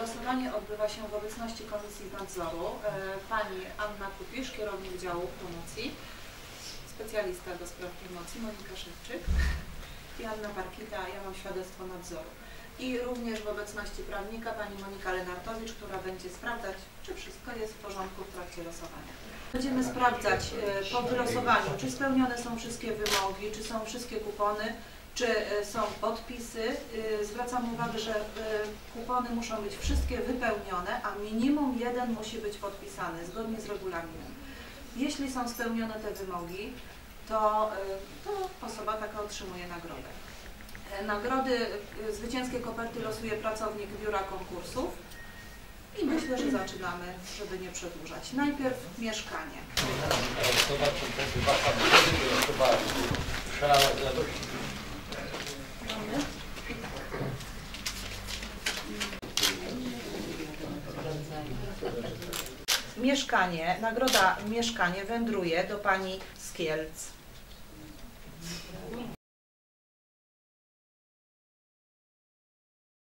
Losowanie odbywa się w obecności Komisji Nadzoru. E, Pani Anna Kupisz, kierownik działu promocji, specjalista do spraw promocji Monika Szewczyk i Anna Parkita, ja mam świadectwo nadzoru. I również w obecności prawnika pani Monika Lenartowicz, która będzie sprawdzać, czy wszystko jest w porządku w trakcie losowania. Będziemy sprawdzać e, po wylosowaniu, czy spełnione są wszystkie wymogi, czy są wszystkie kupony, czy e, są podpisy. E, Zwracam uwagę, że kupony muszą być wszystkie wypełnione, a minimum jeden musi być podpisany zgodnie z regulaminem. Jeśli są spełnione te wymogi, to, to osoba taka otrzymuje nagrodę. E, Nagrody e, zwycięskie koperty losuje pracownik biura konkursów i myślę, że zaczynamy, żeby nie przedłużać. Najpierw mieszkanie. Mieszkanie, nagroda mieszkanie wędruje do pani z Kielc.